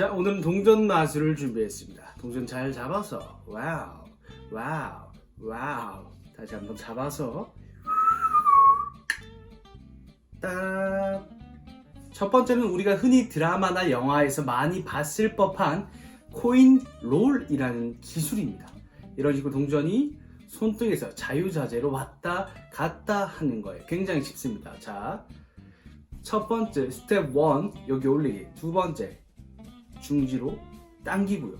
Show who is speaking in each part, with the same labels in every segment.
Speaker 1: 자, 오늘은 동전 마술을 준비했습니다. 동전 잘 잡아서 와우, 와우, 와우. 다시 한번 잡아서 딱. 첫 번째는 우리가 흔히 드라마나 영화에서 많이 봤을 법한 코인 롤이라는 기술입니다. 이런 식으로 동전이 손등에서 자유자재로 왔다 갔다 하는 거예요. 굉장히 쉽습니다. 자, 첫 번째 스텝 1 여기 올리기. 두 번째 중지로 당기고요.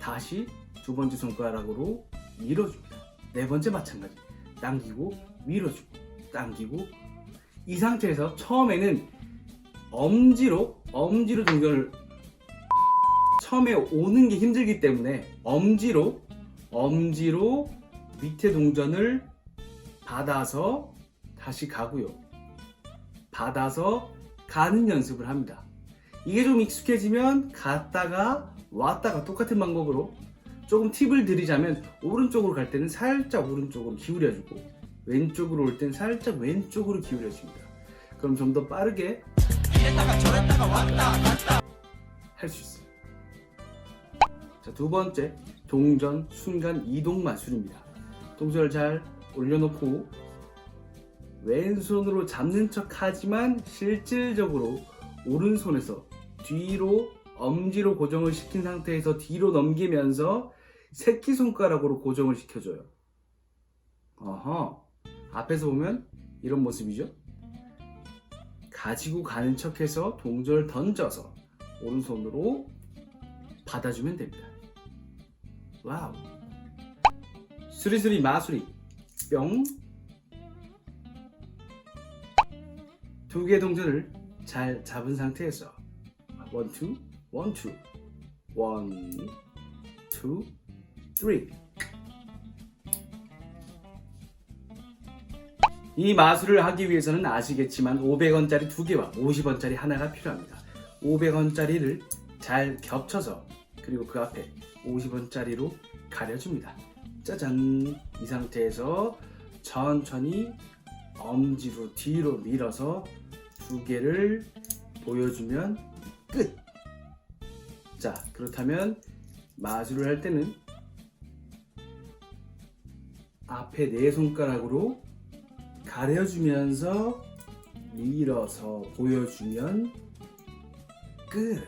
Speaker 1: 다시 두 번째 손가락으로 밀어줍니다. 네 번째 마찬가지. 당기고 밀어주고 당기고 이 상태에서 처음에는 엄지로 엄지로 동전을 처음에 오는 게 힘들기 때문에 엄지로 엄지로 밑에 동전을 받아서 다시 가고요. 받아서 가는 연습을 합니다. 이게 좀 익숙해지면 갔다가 왔다가 똑같은 방법으로 조금 팁을 드리자면 오른쪽으로 갈 때는 살짝 오른쪽으로 기울여주고 왼쪽으로 올 때는 살짝 왼쪽으로 기울여줍니다. 그럼 좀 더 빠르게 할수 있어요. 자, 두 번째 동전 순간 이동 마술입니다. 동전을 잘 올려놓고 왼손으로 잡는 척 하지만 실질적으로 오른손에서 뒤로 엄지로 고정을 시킨 상태에서 뒤로 넘기면서 새끼손가락으로 고정을 시켜줘요. 어허. 앞에서 보면 이런 모습이죠. 가지고 가는 척해서 동전을 던져서 오른손으로 받아주면 됩니다. 와우. 수리수리 마수리 뿅. 두 개의 동전을 잘 잡은 상태에서 원, 투, 원, 투, 원, 투, 쓰리. 이 마술을 하기 위해서는 아시겠지만 500원짜리 두 개와 50원짜리 하나가 필요합니다. 500원짜리를 잘 겹쳐서 그리고 그 앞에 50원짜리로 가려줍니다. 짜잔! 이 상태에서 천천히 엄지로 뒤로 밀어서 두 개를 보여주면 끝! 자, 그렇다면 마술을 할 때는 앞에 네 손가락으로 가려주면서 밀어서 보여주면 끝!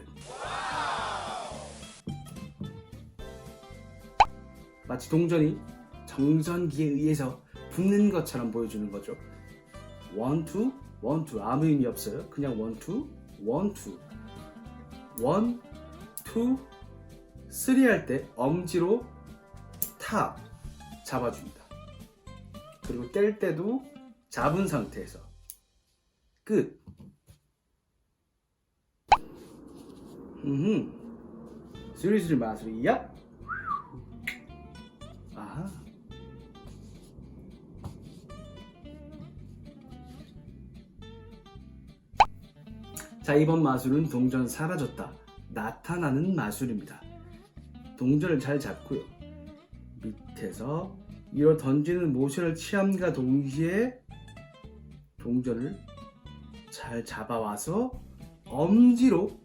Speaker 1: 마치 동전이 정전기에 의해서 붙는 것처럼 보여주는 거죠. 원투 원투 아무 의미 없어요. 그냥 원투 원투 원 투 쓰리 할 때 엄지로 탑 잡아줍니다. 그리고 뗄 때도 잡은 상태에서 끝. 음, 스리스리 마술이야. 자, 이번 마술은 동전 사라졌다. 나타나는 마술입니다. 동전을 잘 잡고요. 밑에서 위로 던지는 모션을 취함과 동시에 동전을 잘 잡아와서 엄지로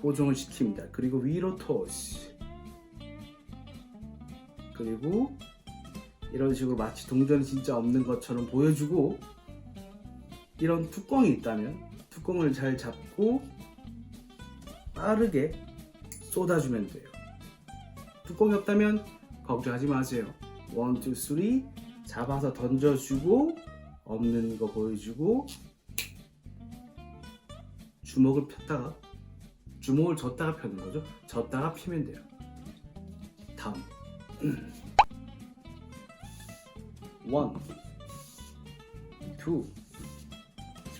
Speaker 1: 고정을 시킵니다. 그리고 위로 토스. 그리고 이런 식으로 마치 동전이 진짜 없는 것처럼 보여주고 이런 뚜껑이 있다면 뚜껑을 잘 잡고 빠르게 쏟아주면 돼요. 뚜껑이 없다면 걱정하지 마세요. 원, 투, 쓰리 잡아서 던져주고 없는 거 보여주고 주먹을 폈다가 주먹을 졌다가 펴는 거죠. 졌다가 피면 돼요. 다음 원, 투,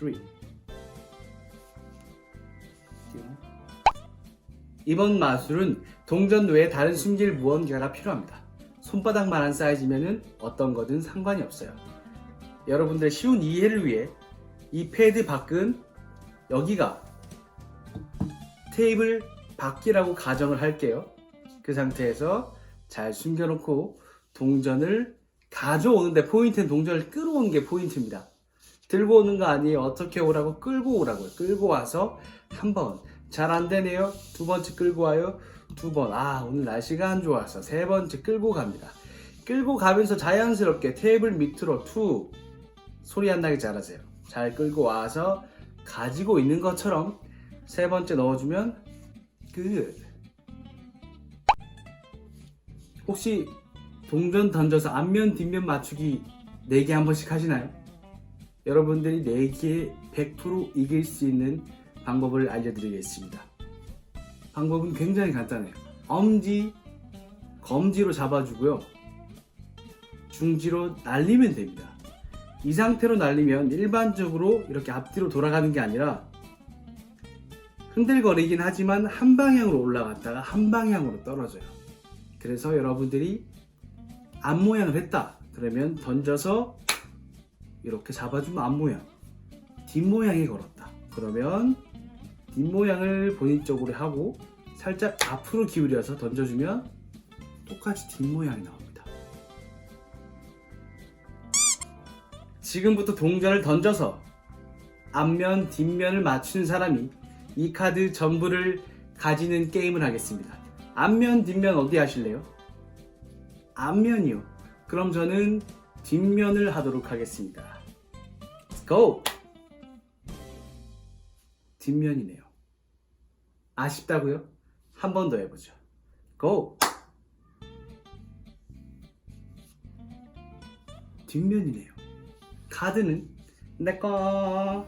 Speaker 1: 쓰리 이번 마술은 동전 외에 다른 숨길 무언가가 필요합니다. 손바닥만한 사이즈면은 어떤 거든 상관이 없어요. 여러분들 쉬운 이해를 위해 이 패드 밖은 여기가 테이블 밖이라고 가정을 할게요. 그 상태에서 잘 숨겨놓고 동전을 가져오는데 포인트는 동전을 끌어오는 게 포인트입니다. 들고 오는 거 아니에요. 어떻게 오라고 끌고 오라고요. 끌고 와서 한 번 잘 안 되네요. 두 번째 끌고 와요. 두 번. 아, 오늘 날씨가 안 좋아서 세 번째 끌고 갑니다. 끌고 가면서 자연스럽게 테이블 밑으로 툭 소리 안 나게 잘하세요. 잘 끌고 와서 가지고 있는 것처럼 세 번째 넣어주면 끝. 혹시 동전 던져서 앞면 뒷면 맞추기 4개 한 번씩 하시나요? 여러분들이 4개에 100% 이길 수 있는 방법을 알려드리겠습니다. 방법은 굉장히 간단해요. 엄지, 검지로 잡아주고요. 중지로 날리면 됩니다. 이 상태로 날리면 일반적으로 이렇게 앞뒤로 돌아가는 게 아니라 흔들거리긴 하지만 한 방향으로 올라갔다가 한 방향으로 떨어져요. 그래서 여러분들이 앞 모양을 했다. 그러면 던져서 이렇게 잡아주면 앞모양. 뒷모양에 걸었다. 그러면 뒷모양을 본인 쪽으로 하고 살짝 앞으로 기울여서 던져주면 똑같이 뒷모양이 나옵니다. 지금부터 동전을 던져서 앞면, 뒷면을 맞추는 사람이 이 카드 전부를 가지는 게임을 하겠습니다. 앞면, 뒷면 어디 하실래요? 앞면이요. 그럼 저는 뒷면을 하도록 하겠습니다. Let's go! 뒷면이네요. 아쉽다고요? 한 번 더 해보죠. Go! 뒷면이네요. 카드는 내꺼